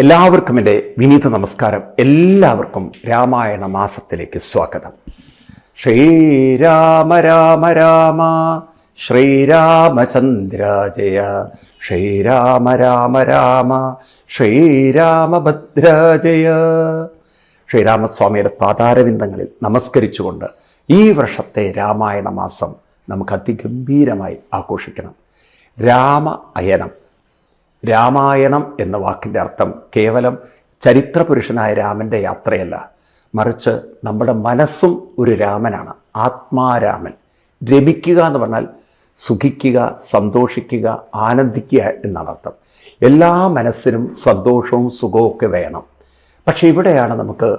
എല്ലാവർക്കും എന്റെ വിനീത നമസ്കാരം. എല്ലാവർക്കും രാമായണ മാസത്തിലേക്ക് സ്വാഗതം. ശ്രീരാമ രാമ രാമ ശ്രീരാമചന്ദ്ര ജയ ശ്രീരാമ രാമ രാമ ശ്രീരാമഭദ്ര ജയ. ശ്രീരാമസ്വാമിയുടെ പാതാരവിന്ദങ്ങളിൽ നമസ്കരിച്ചുകൊണ്ട് ഈ വർഷത്തെ രാമായണ മാസം നമുക്ക് അതിഗംഭീരമായി ആഘോഷിക്കണം. രാമ അയനം. രാമായണം എന്ന വാക്കിന്റെ അർത്ഥം കേവലം ചരിത്രപുരുഷനായ രാമന്റെ യാത്രയല്ല. മറിച്ച് നമ്മുടെ മനസ്സും ഒരു രാമനാണ് ആത്മാരാമൻ. രമിക്കുക എന്ന് പറഞ്ഞാൽ സുഖിക്കുക സന്തോഷിക്കുക ആനന്ദിക്കുക എന്നാണ് അർത്ഥം. എല്ലാ മനസ്സിനും സന്തോഷവും സുഖവും ഒക്കെ വേണം. പക്ഷെ ഇവിടെയാണ് നമുക്ക്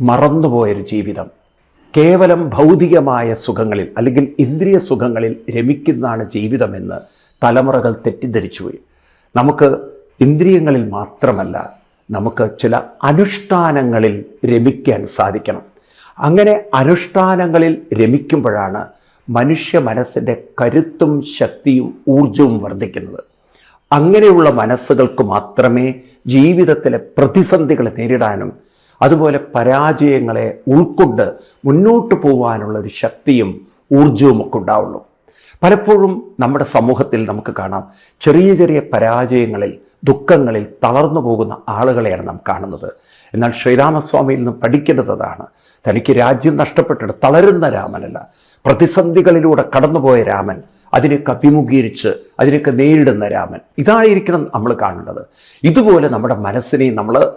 മറന്നുപോയൊരു ജീവിതം. കേവലം ഭൗതികമായ സുഖങ്ങളിൽ അല്ലെങ്കിൽ ഇന്ദ്രിയ സുഖങ്ങളിൽ രമിക്കുന്നതാണ് ജീവിതമെന്ന് തലമുറകൾ തെറ്റിദ്ധരിച്ചുപോയി. നമുക്ക് ഇന്ദ്രിയങ്ങളിൽ മാത്രമല്ല നമുക്ക് ചില അനുഷ്ഠാനങ്ങളിൽ രമിക്കാൻ സാധിക്കണം. അങ്ങനെ അനുഷ്ഠാനങ്ങളിൽ രമിക്കുമ്പോഴാണ് മനുഷ്യ മനസ്സിന്റെ കരുത്തും ശക്തിയും ഊർജവും വർദ്ധിക്കുന്നത്. അങ്ങനെയുള്ള മനസ്സുകൾക്ക് മാത്രമേ ജീവിതത്തിലെ പ്രതിസന്ധികളെ നേരിടാനും അതുപോലെ പരാജയങ്ങളെ ഉൾക്കൊണ്ട് മുന്നോട്ട് പോകാനുള്ള ഒരു ശക്തിയും ഊർജവും ഒക്കെ ഉണ്ടാവുള്ളൂ. പലപ്പോഴും നമ്മുടെ സമൂഹത്തിൽ നമുക്ക് കാണാം ചെറിയ ചെറിയ പരാജയങ്ങളിൽ ദുഃഖങ്ങളിൽ തളർന്നു പോകുന്ന ആളുകളെയാണ് നാം കാണുന്നത്. എന്നാൽ ശ്രീരാമസ്വാമിയിൽ നിന്ന് പഠിക്കേണ്ടത് അതാണ്. തനിക്ക് രാജ്യം നഷ്ടപ്പെട്ടിട്ട് തളരുന്ന രാമനല്ല. പ്രതിസന്ധികളിലൂടെ കടന്നുപോയ രാമൻ അതിനൊക്കെ അഭിമുഖീകരിച്ച് അതിനൊക്കെ നേരിടുന്ന രാമൻ. ഇതായിരിക്കണം നമ്മൾ കാണേണ്ടത്. ഇതുപോലെ നമ്മുടെ മനസ്സിനെ നമ്മൾ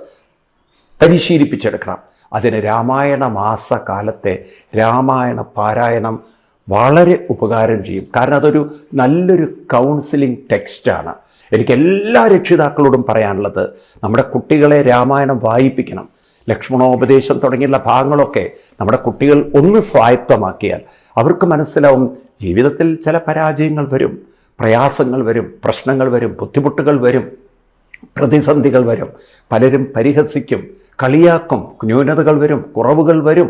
പരിശീലിപ്പിച്ചെടുക്കണം. അതിന് രാമായണ മാസകാലത്തെ രാമായണ പാരായണം വളരെ ഉപകാരം ചെയ്യും. കാരണം അതൊരു നല്ലൊരു കൗൺസിലിംഗ് ടെക്സ്റ്റാണ് എനിക്ക് എല്ലാ രക്ഷിതാക്കളോടും പറയാനുള്ളത് നമ്മുടെ കുട്ടികളെ രാമായണം വായിപ്പിക്കണം. ലക്ഷ്മണോപദേശം തുടങ്ങിയുള്ള ഭാഗങ്ങളൊക്കെ നമ്മുടെ കുട്ടികൾ ഒന്ന് സ്വായത്തമാക്കിയാൽ അവർക്ക് മനസ്സിലാവും ജീവിതത്തിൽ ചില പരാജയങ്ങൾ വരും പ്രയാസങ്ങൾ വരും പ്രശ്നങ്ങൾ വരും ബുദ്ധിമുട്ടുകൾ വരും പ്രതിസന്ധികൾ വരും പലരും പരിഹസിക്കും കളിയാക്കും ന്യൂനതകൾ വരും കുറവുകൾ വരും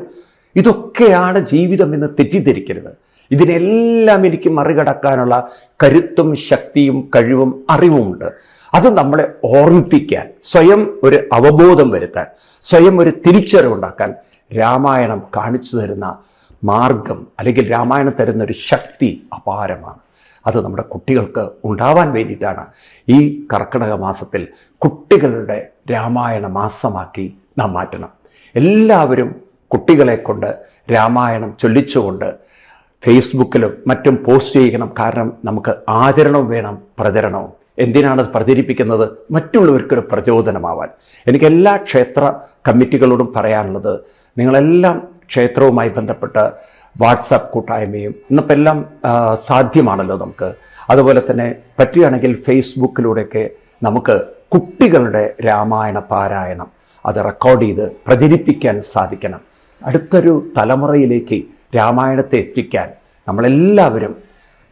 ഇതൊക്കെയാണ് ജീവിതം എന്ന് തെറ്റിദ്ധരിക്കരുത്. ഇതിനെല്ലാം എനിക്ക് മറികടക്കാനുള്ള കരുത്തും ശക്തിയും കഴിവും അറിവുമുണ്ട്. അത് നമ്മളെ ഓർമ്മിപ്പിക്കാൻ സ്വയം ഒരു അവബോധം വരുത്താൻ സ്വയം ഒരു തിരിച്ചറിവുണ്ടാക്കാൻ രാമായണം കാണിച്ചു തരുന്ന മാർഗം അല്ലെങ്കിൽ രാമായണം തരുന്ന ഒരു ശക്തി അപാരമാണ്. അത് നമ്മുടെ കുട്ടികൾക്ക് ഉണ്ടാവാൻ വേണ്ടിയിട്ടാണ് ഈ കർക്കിടക മാസത്തിൽ കുട്ടികളുടെ രാമായണ മാസമാക്കി നാം മാറ്റണം. എല്ലാവരും കുട്ടികളെ കൊണ്ട് രാമായണം ചൊല്ലിച്ചുകൊണ്ട് ഫേസ്ബുക്കിലും മറ്റും പോസ്റ്റ് ചെയ്യണം കാരണം നമുക്ക് ആചരണവും വേണം പ്രചരണവും. എന്തിനാണ് പ്രചരിപ്പിക്കുന്നത്? മറ്റുള്ളവർക്കൊരു പ്രചോദനമാവാൻ. എനിക്ക് എല്ലാ ക്ഷേത്ര കമ്മിറ്റികളോടും പറയാനുള്ളത് നിങ്ങളെല്ലാം ക്ഷേത്രവുമായി ബന്ധപ്പെട്ട് വാട്സാപ്പ് കൂട്ടായ്മയും ഇന്നിപ്പോൾ എല്ലാം സാധ്യമാണല്ലോ നമുക്ക്. അതുപോലെ തന്നെ പറ്റുകയാണെങ്കിൽ ഫേസ്ബുക്കിലൂടെയൊക്കെ നമുക്ക് കുട്ടികളുടെ രാമായണ പാരായണം അത് റെക്കോർഡ് ചെയ്ത് പ്രചരിപ്പിക്കാൻ സാധിക്കണം. അടുത്തൊരു തലമുറയിലേക്ക് രാമായണത്തെ എത്തിക്കാൻ നമ്മളെല്ലാവരും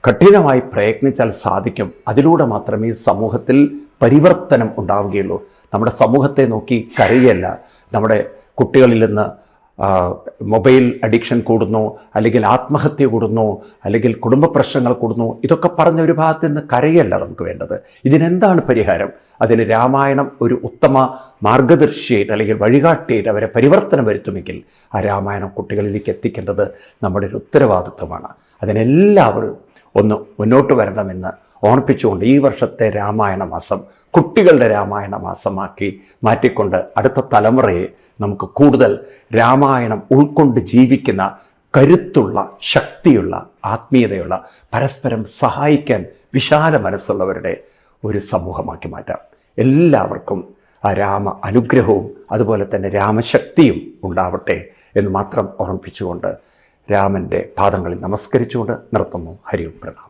കഠിനമായി പ്രയത്നിച്ചാൽ സാധിക്കും. അതിലൂടെ മാത്രമേ സമൂഹത്തിൽ പരിവർത്തനം ഉണ്ടാവുകയുള്ളൂ. നമ്മുടെ സമൂഹത്തെ നോക്കി കരയല്ല. നമ്മുടെ കുട്ടികളിൽ നിന്ന് മൊബൈൽ അഡിക്ഷൻ കൂടുന്നു അല്ലെങ്കിൽ ആത്മഹത്യ കൂടുന്നു അല്ലെങ്കിൽ കുടുംബ പ്രശ്നങ്ങൾ കൂടുന്നു ഇതൊക്കെ പറഞ്ഞ ഒരു ഭാഗത്ത് നിന്ന് കരയല്ല നമുക്ക് വേണ്ടത്. ഇതിനെന്താണ് പരിഹാരം? അതിന് രാമായണം ഒരു ഉത്തമ മാർഗദർശിയായിട്ട് അല്ലെങ്കിൽ വഴികാട്ടിയായിട്ട് അവരെ പരിവർത്തനം വരുത്തുമെങ്കിൽ ആ രാമായണം കുട്ടികളിലേക്ക് എത്തിക്കേണ്ടത് നമ്മുടെ ഒരു ഉത്തരവാദിത്വമാണ്. അതിനെല്ലാവരും ഒന്ന് മുന്നോട്ട് വരണമെന്ന് ഓർപ്പിച്ചുകൊണ്ട് ഈ വർഷത്തെ രാമായണ മാസം കുട്ടികളുടെ രാമായണ മാസമാക്കി മാറ്റിക്കൊണ്ട് അടുത്ത തലമുറയെ നമുക്ക് കൂടുതൽ രാമായണം ഉൾക്കൊണ്ട് ജീവിക്കുന്ന കരുത്തുള്ള ശക്തിയുള്ള ആത്മീയതയുള്ള പരസ്പരം സഹായിക്കാൻ വിശാല മനസ്സുള്ളവരുടെ ഒരു സമൂഹമാക്കി മാറ്റാം. എല്ലാവർക്കും ആ രാമ അനുഗ്രഹവും അതുപോലെ തന്നെ രാമശക്തിയും ഉണ്ടാവട്ടെ എന്ന് മാത്രം ഓർമ്മിപ്പിച്ചുകൊണ്ട് രാമന്റെ പാദങ്ങളിൽ നമസ്കരിച്ചുകൊണ്ട് നിർത്തുന്നു. ഹരി ഓം പ്രണാമം.